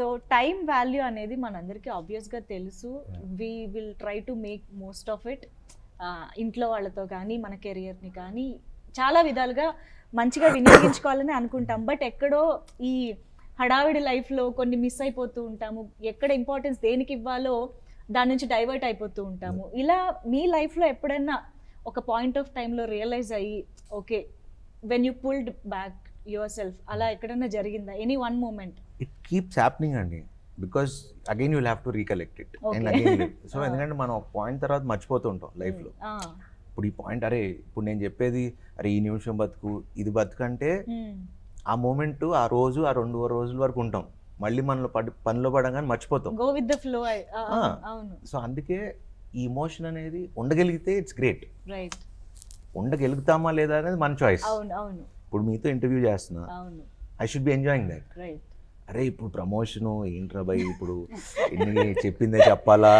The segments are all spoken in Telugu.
సో టైం వాల్యూ అనేది మనందరికీ ఆబ్వియస్గా తెలుసు. We will try to make most of it ఇంట్లో వాళ్ళతో కానీ మన కెరియర్ని కానీ చాలా విధాలుగా మంచిగా వినియోగించుకోవాలని అనుకుంటాం. బట్ ఎక్కడో ఈ హడావిడి లైఫ్లో కొన్ని మిస్ అయిపోతూ ఉంటాము. ఎక్కడ ఇంపార్టెన్స్ దేనికి ఇవ్వాలో దాని నుంచి డైవర్ట్ అయిపోతూ ఉంటాము. ఇలా మీ లైఫ్లో ఎప్పుడైనా ఒక పాయింట్ ఆఫ్ టైంలో రియలైజ్ అయ్యి okay when you pulled back yourself అలా ఎక్కడైనా జరిగిందా? Any one moment it keeps happening అండి. Because again you'll have to recollect it and Okay. Again so Ah. ఎందుకంటే మనం ఒక పాయింట్ తర్వాత మర్చిపోతూ ఉంటాం లైఫ్లో ఇప్పుడు ఈ పాయింట్ అరే ఇప్పుడు నేను చెప్పేది అరే ఈ నిమిషం బతుకు ఇది బతుకు అంటే ఆ మూమెంట్ ఆ రోజు ఆ రెండు రోజుల వరకు ఉంటాం. మళ్ళీ మనలో పడి పనిలో పడంగానే మర్చిపోతాం. Go with the flow Ah. So అందుకే ఈ ఇమోషన్ అనేది ఉండగలిగితే ఇట్స్ గ్రేట్ రైట్ ఉండగలుగుతామా లేదా అనేది మన చాయిస్ అవును అవును. ఇప్పుడు మీతో ఇంటర్వ్యూ చేస్తున్నా. I should be enjoying that అరే ఇప్పుడు ప్రమోషన్ ఏంట్రా భయ్? ఇప్పుడు ఇన్ని చెప్పిందే చెప్పాలా?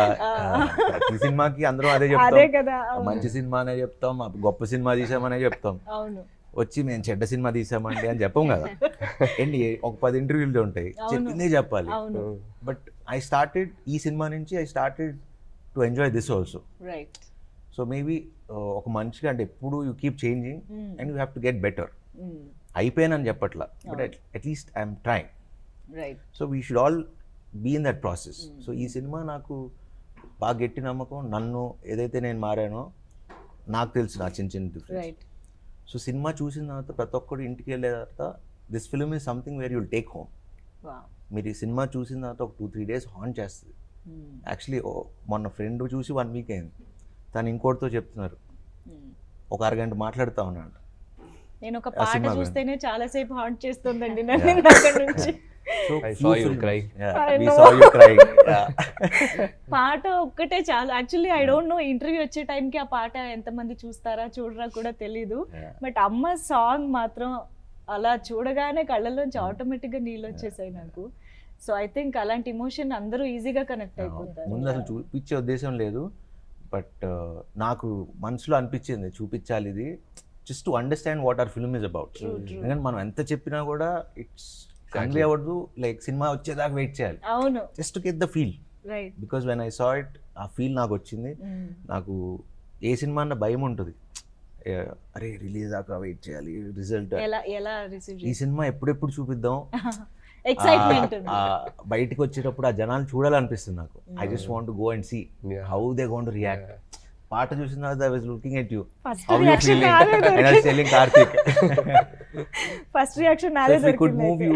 ప్రతి సినిమాకి అందరం అదే చెప్తాం. మంచి సినిమానే చెప్తాం ఆ గొప్ప సినిమా తీసామనే చెప్తాం. వచ్చి మేము చెడ్డ సినిమా తీసామండి అని చెప్పం కదా. ఎన్ని ఒక పది ఇంటర్వ్యూలు ఉంటాయి. చెప్పిందే చెప్పాలి. బట్ ఐ స్టార్టెడ్ ఈ సినిమా నుంచి I started to enjoy this also so maybe ఒక మంచిగా అంటే ఎప్పుడు you keep changing and you have to get better అయిపోయానని చెప్పట్లా. But. At least I'm trying right so we should all be in that process. So ఈ సినిమా నాకు బాగా గట్టి నమ్మకం. నన్ను ఏదైతే నేను మారానో నాకు తెలుసు నా చిన్న చిన్న డిఫరెన్స్ రైట్ సో సినిమా చూసిన తర్వాత ప్రతి ఒక్కడు ఇంటికి వెళ్ళే తర్వాత this film is something where you'll take home మీరు ఈ సినిమా చూసిన తర్వాత ఒక టూ త్రీ డేస్ హాన్ చేస్తుంది. యాక్చువల్లీ మొన్న ఫ్రెండ్ చూసి వన్ వీక్ అయింది. తను ఇంకోటితో చెప్తున్నారు. ఒక అరగంట మాట్లాడుతా ఉన్నాడు. నేను ఒక పాట చూస్తేనే చాలా సేపు హాంట్ చేస్తుందండి. నన్ను అక్కడ నుంచి. పాట ఒక్కటే చాలా. Actually I don't know interview వచ్చే టైంకి ఆ పాట ఎంతమంది చూస్తారా చూడరా కూడా తెలీదు. బట్ అమ్మ సాంగ్ మాత్రం అలా చూడగానే కళ్ళలోంచి ఆటోమేటిక్గా నీళ్ళు వచ్చేసాయి నాకు. సో ఐ థింక్ అలాంటి ఇమోషన్ అందరూ ఈజీగా కనెక్ట్ అయిపోతారు. ముందు అసలు చూపించే ఉద్దేశం లేదు. బట్ నాకు మనసులో అనిపించింది చూపించాలి ఇది. Just to understand what are film is about. ఎందుకంటే మనం ఎంత చెప్పినా కూడా ఇట్స్ కన్వే అవ్వదు. లైక్ సినిమా వచ్చేదాకా వెయిట్ చేయాలి. అవును. Just get the feel right because when I saw it ఆ ఫీల్ నాకు వచ్చింది. నాకు ఏ సినిమా అన్న భయం ఉంటుంది. అరే రిలీజ్ దాకా వెయిట్ చేయాలి. రిజల్ట్ ఎలా ఎలా రిసీవ్ ఈ సినిమా ఎప్పుడెప్పుడు చూపిద్దాం? బయటికి వచ్చేటప్పుడు ఆ జనాలు చూడాలనిపిస్తుంది నాకు. I just want go and see. How they gonna react పాట చూసిన తర్వాత I was looking at you first how you reaction feeling and I telling Karthik first reaction so నాదే if we could move you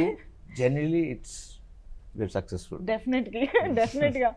generally it's we're successful డెఫినెట్గా డెఫినెట్గా